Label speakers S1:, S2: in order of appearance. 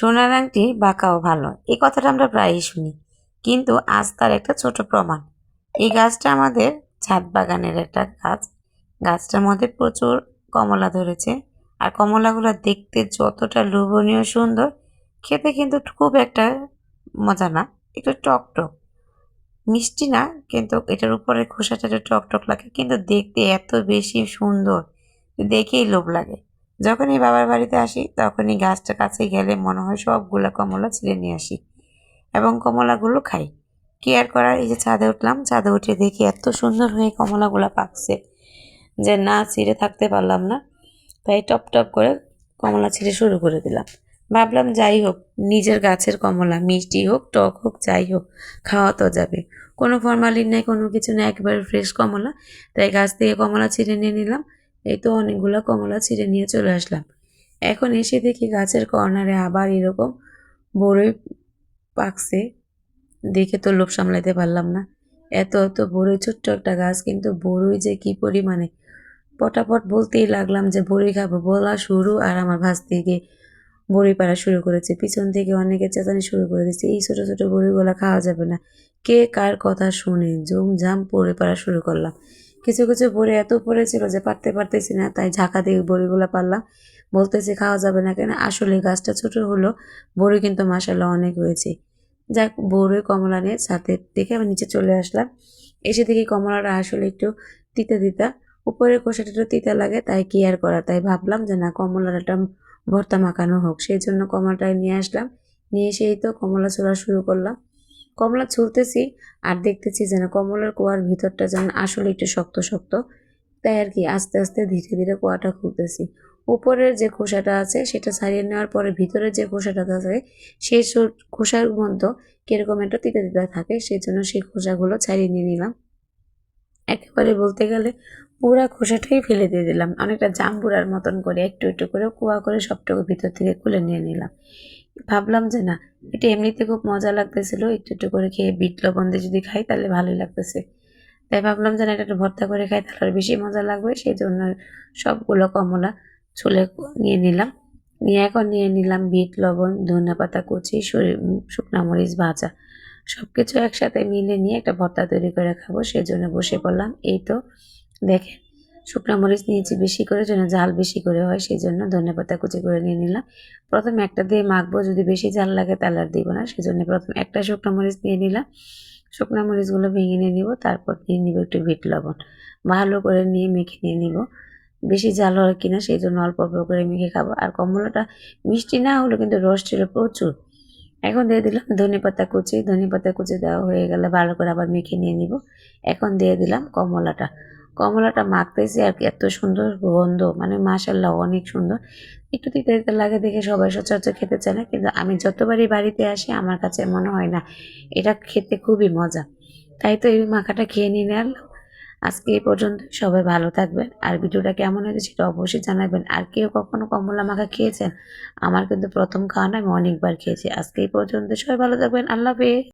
S1: সোনার আংটি বাঁকাও ভালো। এই কথাটা আমরা প্রায়ই শুনি। কিন্তু আজ তার একটা ছোট প্রমাণ। এই গাছটা আমাদের ছাদ বাগানের একটা গাছ। গাছটার মধ্যে প্রচুর কমলা ধরেছে। আর কমলাগুলো দেখতে যতটা লোভনীয় সুন্দর, খেতে কিন্তু খুব একটা মজা না, একটু টক টক। মিষ্টি না, কিন্তু এটার উপরে খোসাটা একটু টক টক লাগে, কিন্তু দেখতে এত বেশি সুন্দর, দেখেই লোভ লাগে। যখনই বাবার বাড়িতে আসি, তখনই গাছটা কাছে গেলে মনে হয় সবগুলো কমলা ছিঁড়ে নিয়ে আসি এবং কমলাগুলো খাই। কেয়ার করার এই যে ছাদে উঠলাম, ছাদে উঠে দেখি এত সুন্দর হয়ে কমলাগুলো পাকছে যে না ছিঁড়ে থাকতে পারলাম না। তাই টপ টপ করে কমলা ছিঁড়ে শুরু করে দিলাম। ভাবলাম যাই হোক, নিজের গাছের কমলা, মিষ্টি হোক, টক হোক, যাই হোক, খাওয়া তো যাবে। কোনো ফরমালিন নেই, কোনো কিছু না একেবারে ফ্রেশ কমলা। তাই গাছ থেকে কমলা ছিঁড়ে নিয়ে নিলাম। এই তো অনেকগুলো কমলা ছিঁড়ে নিয়ে চলে আসলাম। এখন এসে দেখি গাছের কর্নারে আবার এরকম বড়ই পাকছে। দেখে তো লোভ সামলাতে পারলাম না। এত এত বড়ই ছোট্ট একটা গাছ, কিন্তু বড়ই যে কি পরিমাণে। পটাপট বলতেই লাগলাম যে বড়ি খাব বলা শুরু আর আমার ভাস থেকে বড়ি পাড়া শুরু করেছে। পিছন থেকে অনেকে চেঁচানি শুরু করে দিচ্ছে এই ছোটো ছোটো বড়িগুলো খাওয়া যাবে না। কে কার কথা শুনে জুম ঝাম পড়ে পাড়া শুরু করলাম। কিছু কিছু বড়ি এত উপরে পড়েছিল যে পারতে পারতেছি না, তাই ঝাঁকা দিয়ে বড়িগুলো পারলাম বলতেছি খাওয়া যাবে না কেন? আসলে গাছটা ছোট হলো, বড়ি কিন্তু মাসাল্লাহ অনেক হয়েছে যাক বড়ই কমলা নিয়ে ছাদের দিকে আমি নিচে চলে আসলাম। এসে দেখি কমলাটা আসলে একটু তিতা তিতা উপরের খোসাটা একটু তিতা লাগে, তাই কি আর করা? তাই ভাবলাম যে না কমলাটা ভর্তা মাখানো হোক। সেই জন্য কমলাটাই নিয়ে আসলাম। নিয়ে এসেই তো কমলা ছোড়া শুরু করলাম। কমলা ছুলতেছি আর দেখতেছি যেন কমলার কুয়ার ভিতরটা যেন আসলে একটু শক্ত শক্ত। তাই আর কি আস্তে আস্তে ধীরে ধীরে কুয়াটা খুলতেছি। উপরের যে খোসাটা আছে সেটা ছাড়িয়ে নেওয়ার পরে ভিতরের যে খোসাটা থাকে সেই খোসার মধ্যে কীরকম একটা তিতা তিতা থাকে সেই জন্য সেই খোসাগুলো ছাড়িয়ে নিয়ে নিলাম। একেবারে বলতে গেলে পুরা খোসাটাই ফেলে দিয়ে দিলাম। অনেকটা জাম্বুরার মতন করে একটু একটু করে কুয়া করে সবটুকু ভিতর থেকে খুলে নিয়ে নিলাম। ভাবলাম যে না, এটা এমনিতে খুব মজা লাগতেছিল, একটু একটু করে খেয়ে বিট লবণ দিয়ে যদি খাই তাহলে ভালোই লাগতেছে। তাই ভাবলাম যে না, এটা একটু ভর্তা করে খাই, তাহলে আর বেশি মজা লাগবে, সেই জন্য সবগুলো কমলা ছুলে নিয়ে নিলাম। নিয়ে এখন নিয়ে নিলাম বিট লবণ ধনে পাতা কুচি শুকনা মরিচ, ভাজা। সব কিছু একসাথে মিলে নিয়ে একটা ভর্তা তৈরি করে খাব, সেই জন্য বসে পড়লাম। এই তো, দেখেন শুকনো মরিচ নিয়েছি বেশি করে, যেন জাল বেশি করে হয় সেই জন্য ধনে পাতা কুচি করে নিয়ে নিলাম। প্রথমে একটা দিয়ে মাখবো, যদি বেশি জাল লাগে তাহলে আর দিব না সেই জন্য প্রথমে একটা শুকনো মরিচ নিয়ে নিলাম। শুকনো মরিচগুলো ভেঙে নিয়ে নিব, তারপর নিয়ে নিব একটু বিট লবণ। ভালো করে নিয়ে মেখে নিয়ে নিব। বেশি জাল হয় কিনা সেই জন্য অল্প অল্প করে মেখে খাব। আর কমলাটা মিষ্টি না হলেও কিন্তু রস ছিল প্রচুর। এখন দিয়ে দিলাম ধনে পাতা কুচি, ধনে পাতা কুচি দেওয়া হয়ে গেলে ভালো করে আবার মেখে নিয়ে নিব। এখন দিয়ে দিলাম কমলাটা। কমলাটা মাখতেছি আর কি, এত সুন্দর গন্ধ মানে মাসাল্লাহ অনেক সুন্দর। একটু তিতে তিতে লাগে দেখে সবাই সচরাচর খেতে চায় না, কিন্তু আমি যতবারই বাড়িতে আসি আমার কাছে মনে হয় না, এটা খেতে খুবই মজা। তাই তো এই মাখাটা খেয়ে নিয়ে নিলাম। আজকে এই পর্যন্ত সবাই ভালো থাকবেন, আর ভিডিওটা কেমন হয়েছে সেটা অবশ্যই জানাবেন। আর কেউ কখনো কমলা মাখা খেয়েছেন? আমার কিন্তু প্রথম খাওয়ানো আমি অনেকবার খেয়েছি। আজকে এই পর্যন্ত সবাই ভালো থাকবেন, আল্লাহ হাফেজ।